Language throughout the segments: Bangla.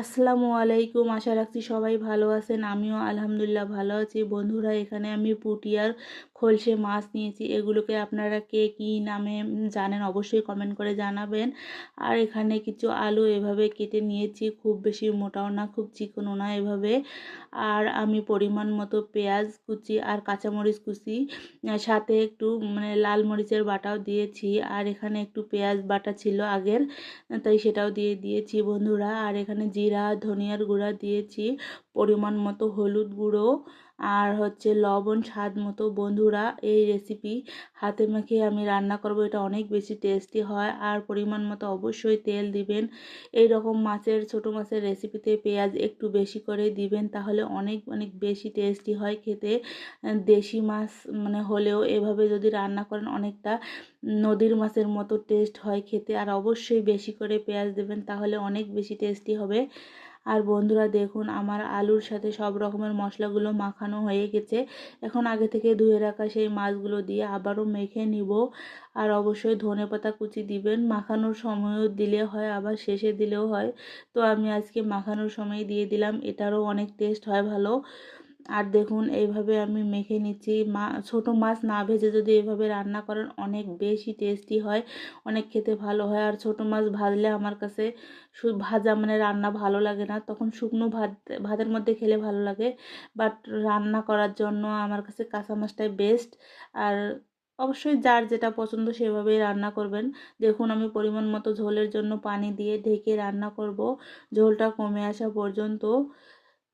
আসসালামু আলাইকুম, আশা রাখছি সবাই ভালো আছেন। আমিও আলহামদুলিল্লাহ ভালো আছি। বন্ধুরা, এখানে আমি পুটিয়ার খলসে মাছ নিয়েছি। এগুলোকে আপনারা কে কী নামে জানেন অবশ্যই কমেন্ট করে জানাবেন। আর এখানে কিছু আলু এভাবে কেটে নিয়েছি। খুব বেশি মোটাও না, খুব চিকনও না এভাবে। আর আমি পরিমাণ মতো পেঁয়াজ কুচি আর কাঁচামরিচ কুচি সাথে একটু মানে লাল মরিচের বাটাও দিয়েছি। আর এখানে একটু পেঁয়াজ বাটা ছিল আগের, তাই সেটাও দিয়ে দিয়েছি বন্ধুরা। আর এখানে জিরা ধনিয়ার গুঁড়া দিয়েছি পরিমাণ মতো হলুদ গুঁড়ো আর হচ্ছে লবণ স্বাদ মতো। বন্ধুরা, এই রেসিপি হাতে মেখে আমি রান্না করব, এটা অনেক বেশি টেস্টি হয়। আর পরিমাণ মতো অবশ্যই তেল দিবেন। এই রকম মাছের, ছোট মাছের রেসিপিতে পেঁয়াজ একটু বেশি করে দিবেন, তাহলে অনেক অনেক বেশি টেস্টি হয় খেতে। দেশি মাছ মানে হলেও এভাবে যদি রান্না করেন, অনেকটা নদীর মাছের মতো টেস্ট হয় খেতে। আর অবশ্যই বেশি করে পেঁয়াজ দেবেন, তাহলে অনেক বেশি টেস্টি হবে। আর বন্ধুরা দেখুন, আমার আলুর সাথে সব রকমের মশলাগুলো মাখানো হয়ে গেছে। এখন আগে থেকে ধুয়ে রাখা সেই মাছগুলো দিয়ে আবারও মেখে নিব। আর অবশ্যই ধনে পাতা কুচি দিবেন। মাখানোর সময়ও দিলে হয়, আবার শেষে দিলেও হয়। তো আমি আজকে মাখানোর সময় দিয়ে দিলাম। এটারও অনেক টেস্ট হয় ভালো। আর দেখুন, এইভাবে আমি মেখে নিচ্ছি। মা, ছোটো মাছ না ভেজে যদি এভাবে রান্না করেন, অনেক বেশি টেস্টি হয়, অনেক খেতে ভালো হয়। আর ছোটো মাছ ভাজলে আমার কাছে ভাজা মানে রান্না ভালো লাগে না। তখন শুকনো ভাত, ভাতের মধ্যে খেলে ভালো লাগে। বাট রান্না করার জন্য আমার কাছে কাঁচা মাছটাই বেস্ট আর অবশ্যই যার যেটা পছন্দ সেভাবেই রান্না করবেন। দেখুন, আমি পরিমাণ মতো ঝোলের জন্য পানি দিয়ে ঢেকে রান্না করব। ঝোলটা কমে আসা পর্যন্ত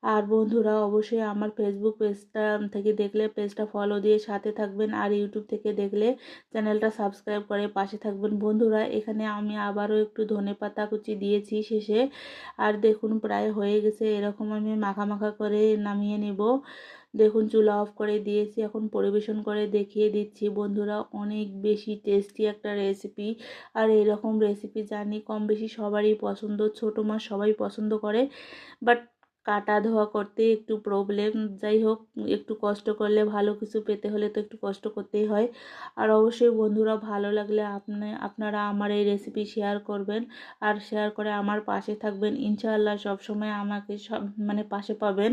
আর বন্ধুরা অবশ্যই আমার ফেসবুক পেজটা থেকে দেখলে পেজটা ফলো দিয়ে সাথে থাকবেন আর ইউটিউব থেকে দেখলে চ্যানেলটা সাবস্ক্রাইব করে পাশে থাকবেন। বন্ধুরা, এখানে আমি আবারও একটু ধনে পাতা কুচি দিয়েছি শেষে। আর দেখুন, প্রায় হয়ে গেছে। এরকম আমি মাখা মাখা করে নামিয়ে নেব। দেখুন, চুলা অফ করে দিয়েছি। এখন পরিবেশন করে দেখিয়ে দিচ্ছি। বন্ধুরা, অনেক বেশি টেস্টি একটা রেসিপি আর এরকম রেসিপি জানি কম বেশি সবারই পছন্দ। ছোটো মাছ সবাই পছন্দ করে। বাট কাটা ধোয়া করতে একটু প্রবলেম যাই হোক, একটু কষ্ট করলে ভালো কিছু পেতে হলে তো একটু কষ্ট করতেই হয়। আর অবশ্যই বন্ধুরা, ভালো লাগলে আপনি, আপনারা আমার এই রেসিপি শেয়ার করবেন। আর শেয়ার করে আমার পাশে থাকবেন। ইনশাআল্লাহ সবসময় আমাকে সব মানে পাশে পাবেন।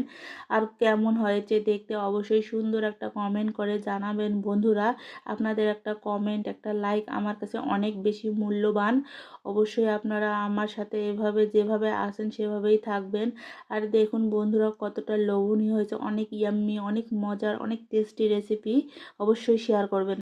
আর কেমন হয়েছে দেখতে অবশ্যই সুন্দর একটা কমেন্ট করে জানাবেন বন্ধুরা। আপনাদের একটা কমেন্ট একটা লাইক আমার কাছে অনেক বেশি মূল্যবান। অবশ্যই আপনারা আমার সাথে এভাবে, যেভাবে আসেন সেভাবেই থাকবেন। আর দেখুন বন্ধুরা কতটা লোভনীয় হয়েছে, অনেক ইয়াম্মি অনেক মজার, অনেক টেস্টি রেসিপি অবশ্যই শেয়ার করবেন।